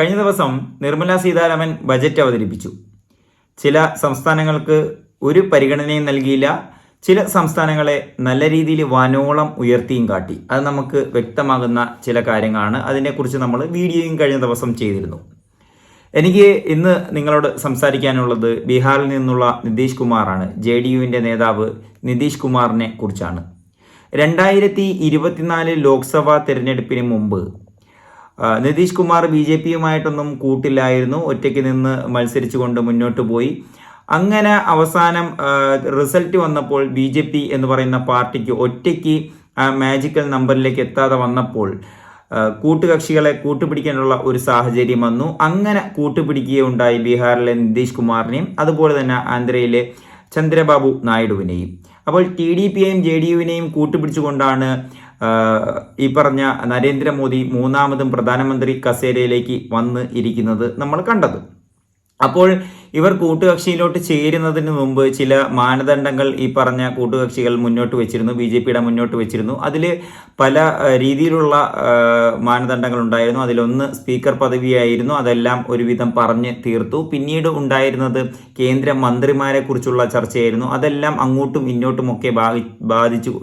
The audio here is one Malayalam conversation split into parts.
കഴിഞ്ഞ ദിവസം നിർമ്മല സീതാരാമൻ ബജറ്റ് അവതരിപ്പിച്ചു. ചില സംസ്ഥാനങ്ങൾക്ക് ഒരു പരിഗണനയും നൽകിയില്ല. ചില സംസ്ഥാനങ്ങളെ നല്ല രീതിയിൽ വനോളം ഉയർത്തിയും കാട്ടി. അത് നമുക്ക് വ്യക്തമാകുന്ന ചില കാര്യങ്ങളാണ്. അതിനെക്കുറിച്ച് നമ്മൾ വീഡിയോയും കഴിഞ്ഞ ദിവസം ചെയ്തിരുന്നു. എനിക്ക് ഇന്ന് നിങ്ങളോട് സംസാരിക്കാനുള്ളത് ബീഹാറിൽ നിന്നുള്ള നിതീഷ് കുമാറാണ്. ജെ ഡി യുവിന്റെ നേതാവ് നിതീഷ് കുമാറിനെ കുറിച്ചാണ്. രണ്ടായിരത്തി ഇരുപത്തിനാല് ലോക്സഭാ തിരഞ്ഞെടുപ്പിന് മുമ്പ് നിതീഷ് കുമാർ ബി ജെ പിയുമായിട്ടൊന്നും കൂട്ടില്ലായിരുന്നു. ഒറ്റയ്ക്ക് നിന്ന് മത്സരിച്ചുകൊണ്ട് മുന്നോട്ട് പോയി. അങ്ങനെ അവസാനം റിസൾട്ട് വന്നപ്പോൾ ബി ജെ പി എന്ന് പറയുന്ന പാർട്ടിക്ക് ഒറ്റയ്ക്ക് മാജിക്കൽ നമ്പറിലേക്ക് എത്താതെ വന്നപ്പോൾ കൂട്ടുകക്ഷികളെ കൂട്ടുപിടിക്കാനുള്ള ഒരു സാഹചര്യം വന്നു. അങ്ങനെ കൂട്ടുപിടിക്കുകയുണ്ടായി ബീഹാറിലെ നിതീഷ് കുമാറിനെയും അതുപോലെ തന്നെ ആന്ധ്രയിലെ ചന്ദ്രബാബു നായിഡുവിനെയും. അപ്പോൾ ടി ഡി പിയെയും ജെ ഡി യുവിനെയും കൂട്ടുപിടിച്ചുകൊണ്ടാണ് ഈ പറഞ്ഞ നരേന്ദ്രമോദി മൂന്നാമതും പ്രധാനമന്ത്രി കസേരയിലേക്ക് വന്ന് ഇരിക്കുന്നത് നമ്മൾ കണ്ടത്. അപ്പോൾ ഇവർ കൂട്ടുകക്ഷിയിലോട്ട് ചേരുന്നതിന് മുമ്പ് ചില മാനദണ്ഡങ്ങൾ ഈ പറഞ്ഞ കൂട്ടുകക്ഷികൾ മുന്നോട്ട് വെച്ചിരുന്നു ബി ജെ പിയുടെ മുന്നോട്ട് വെച്ചിരുന്നു. അതിൽ പല രീതിയിലുള്ള മാനദണ്ഡങ്ങൾ ഉണ്ടായിരുന്നു. അതിലൊന്ന് സ്പീക്കർ പദവിയായിരുന്നു. അതെല്ലാം ഒരുവിധം പറഞ്ഞ് തീർത്തു. പിന്നീട് ഉണ്ടായിരുന്നത് കേന്ദ്ര മന്ത്രിമാരെ കുറിച്ചുള്ള ചർച്ചയായിരുന്നു. അതെല്ലാം അങ്ങോട്ടും ഇങ്ങോട്ടും ഒക്കെ ഭാഗി ബാധിച്ചു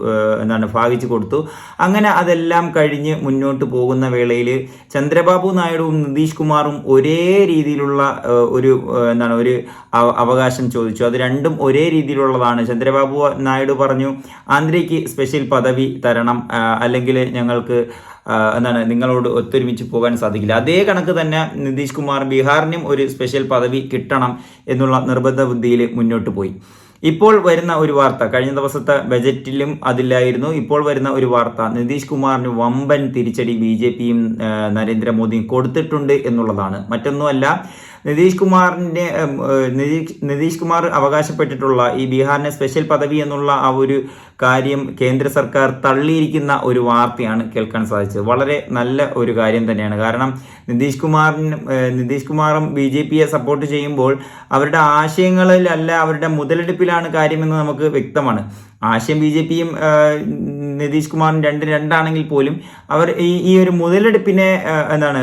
എന്താണ് ഭാഗിച്ചു കൊടുത്തു. അങ്ങനെ അതെല്ലാം കഴിഞ്ഞ് മുന്നോട്ട് പോകുന്ന വേളയിൽ ചന്ദ്രബാബു നായിഡുവും നിതീഷ് കുമാറും ഒരേ രീതിയിലുള്ള ആ, ഒരു എന്താണ് ഒരു അവ- അവകാശം ചോദിച്ചു. അത് രണ്ടും ഒരേ രീതിയിലുള്ളതാണ്. ചന്ദ്രബാബു നായിഡു പറഞ്ഞു ആന്ധ്രയ്ക്ക് സ്പെഷ്യൽ പദവി തരണം അല്ലെങ്കിൽ ഞങ്ങൾക്ക് എന്താണ് നിങ്ങളോട് ഒത്തൊരുമിച്ച് പോകാൻ സാധിക്കില്ല. അതേ കണക്ക് തന്നെ നിതീഷ് കുമാർ ബീഹാറിനും ഒരു സ്പെഷ്യൽ പദവി കിട്ടണം എന്നുള്ള നിർബന്ധ ബുദ്ധിയിൽ മുന്നോട്ട് പോയി. ഇപ്പോൾ വരുന്ന ഒരു വാർത്ത കഴിഞ്ഞ ദിവസത്തെ ബജറ്റിലും അതിലായിരുന്നു. ഇപ്പോൾ വരുന്ന ഒരു വാർത്ത നിതീഷ് കുമാറിന് വമ്പൻ തിരിച്ചടി ബി ജെ പിയും നരേന്ദ്രമോദിയും കൊടുത്തിട്ടുണ്ട് എന്നുള്ളതാണ്. മറ്റൊന്നുമല്ല നിതീഷ് കുമാറിന്റെ നിതീഷ് നിതീഷ് കുമാർ അവകാശപ്പെട്ടിട്ടുള്ള ഈ ബീഹാറിനെ സ്പെഷ്യൽ പദവി എന്നുള്ള ആ ഒരു കാര്യം കേന്ദ്ര സർക്കാർ തള്ളിയിരിക്കുന്ന ഒരു വാർത്തയാണ് കേൾക്കാൻ സാധിച്ചത്. വളരെ നല്ല ഒരു കാര്യം തന്നെയാണ്. കാരണം നിതീഷ് കുമാറിന് നിതീഷ് കുമാറും ബി ജെ പിയെ സപ്പോർട്ട് ചെയ്യുമ്പോൾ അവരുടെ ആശയങ്ങളിലല്ല അവരുടെ മുതലെടുപ്പിലാണ് കാര്യമെന്ന് നമുക്ക് വ്യക്തമാണ്. ആശയം ബി ജെ പിയും നിതീഷ് കുമാറും രണ്ട് രണ്ടാണെങ്കിൽ പോലും അവർ ഈ ഈ ഒരു മുതലെടുപ്പിനെ എന്താണ്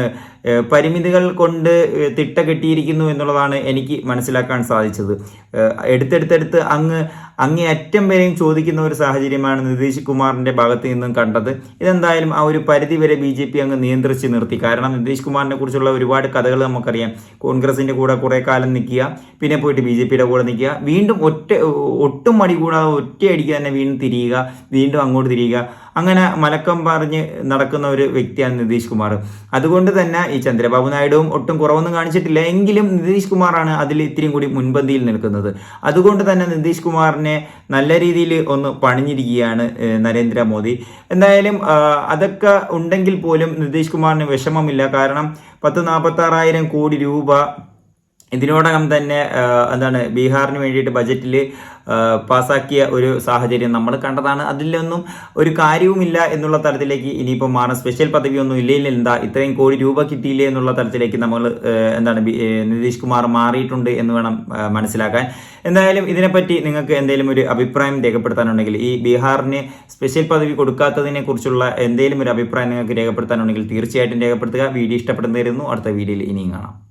പരിമിതികൾ കൊണ്ട് തിട്ട കെട്ടിയിരിക്കുന്നു എന്നുള്ളതാണ് എനിക്ക് മനസ്സിലാക്കാൻ സാധിച്ചത്. എടുത്തെടുത്തെടുത്ത് അങ്ങ് അങ്ങേ അറ്റം വരെയും ചോദിക്കുന്ന ഒരു സാഹചര്യമാണ് നിതീഷ് കുമാറിന്റെ ഭാഗത്ത് നിന്നും കണ്ടത്. ഇതെന്തായാലും ആ ഒരു പരിധി വരെ ബി ജെ പി അങ്ങ് നിയന്ത്രിച്ച് നിർത്തി. കാരണം നിതീഷ് കുമാറിനെ കുറിച്ചുള്ള ഒരുപാട് കഥകൾ നമുക്കറിയാം. കോൺഗ്രസിന്റെ കൂടെ കുറെ കാലം നിൽക്കുക പിന്നെ പോയിട്ട് ബി ജെ പിയുടെ കൂടെ നിൽക്കുക. വീണ്ടും ഒറ്റ ഒട്ടും മടി കൂടാതെ ഒറ്റയടിക്ക് തന്നെ വീണ്ടും തിരിയുക വീണ്ടും അങ്ങോട്ട് തിരിയുക. അങ്ങനെ മലക്കം പറഞ്ഞ് നടക്കുന്ന ഒരു വ്യക്തിയാണ് നിതീഷ് കുമാർ. അതുകൊണ്ട് തന്നെ ഈ ചന്ദ്രബാബു നായിഡുവും ഒട്ടും കുറവൊന്നും കാണിച്ചിട്ടില്ല. എങ്കിലും നിതീഷ് കുമാറാണ് അതിൽ ഇത്തിരിയും കൂടി മുൻപന്തിയിൽ നിൽക്കുന്നത്. അതുകൊണ്ട് തന്നെ നിതീഷ് കുമാറിനെ നല്ല രീതിയിൽ ഒന്ന് പണിഞ്ഞിരിക്കുകയാണ് നരേന്ദ്രമോദി എന്തായാലും അതൊക്കെ ഉണ്ടെങ്കിൽ പോലും നിതീഷ് കുമാറിന് വിഷമമില്ല. കാരണം പത്ത് നാൽപ്പത്താറായിരം കോടി രൂപ ഇതിനോടകം തന്നെ എന്താണ് ബീഹാറിന് വേണ്ടിയിട്ട് ബജറ്റിൽ പാസാക്കിയ ഒരു സാഹചര്യം നമ്മൾ കണ്ടതാണ്. അതിലൊന്നും ഒരു കാര്യവുമില്ല എന്നുള്ള തരത്തിലേക്ക് ഇനിയിപ്പോൾ മാറാൻ സ്പെഷ്യൽ പദവിയൊന്നും ഇല്ലെങ്കിൽ എന്താ ഇത്രയും കോടി രൂപ കിട്ടിയില്ലേ എന്നുള്ള തരത്തിലേക്ക് നമ്മൾ എന്താണ് നിതീഷ് കുമാർ മാറിയിട്ടുണ്ട് എന്ന് വേണം മനസ്സിലാക്കാൻ. എന്തായാലും ഇതിനെപ്പറ്റി നിങ്ങൾക്ക് എന്തെങ്കിലും ഒരു അഭിപ്രായം രേഖപ്പെടുത്താനുണ്ടെങ്കിൽ ഈ ബീഹാറിന് സ്പെഷ്യൽ പദവി കൊടുക്കാത്തതിനെ കുറിച്ചുള്ള എന്തെങ്കിലും ഒരു അഭിപ്രായം നിങ്ങൾക്ക് രേഖപ്പെടുത്താനുണ്ടെങ്കിൽ തീർച്ചയായിട്ടും രേഖപ്പെടുത്തുക. വീഡിയോ ഇഷ്ടപ്പെടുന്നതായിരുന്നു അടുത്ത വീഡിയോയിൽ ഇനിയും കാണാം.